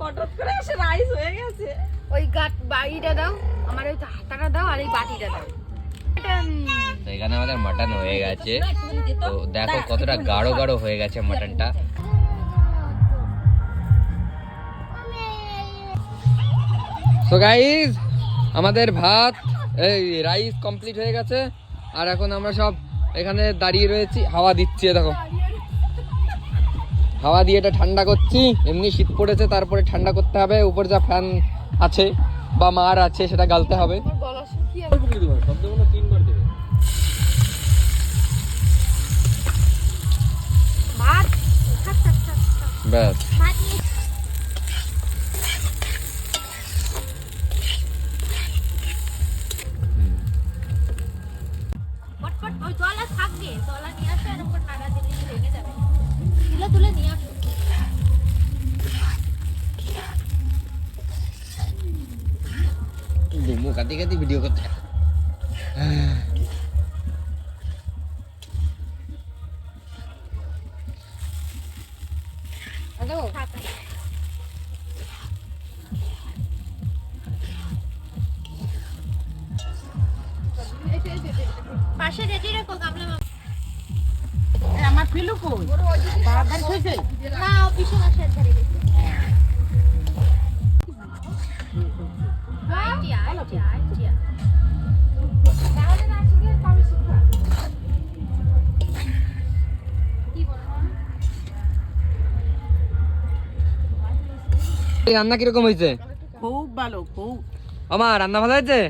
হঠাৎ করে এসে রাইস হয়ে গেছে। ওই গাট বাড়িটা দাও আমার ওই হাতাটা দাও আর এই বাটিটা দাও। তো এখানে আমাদের মাটন হয়ে গেছে। তো দেখো কতটা গাঢ় গাঢ় হয়ে গেছে মাটনটা সো গাইস আমাদের ভাত এই রাইস কমপ্লিট হয়ে গেছে। আর এখন আমরা সব এখানে দাঁড়িয়ে রয়েছি। হাওয়া দিচ্ছি দেখো। হাওয়া দিয়ে এটা ঠান্ডা করছি এমনি শীত পড়েছে তারপরে ঠান্ডা করতে হবে উপর যা ফ্যান আছে বা মার আছে সেটা গালতে হবে। ব্যাস। তলা থাকবে তলা নিয়ে মুখ কাটি কাটি ভিডিও করতে হ্যালো পাশে রেডি রাখো গামলা আমার ফিলু কই? তাড়াতাড়ি থইছে না রান্না কীরকম হয়েছে? খুব ভালো খুব। আমার রান্না ভালো হয়েছে?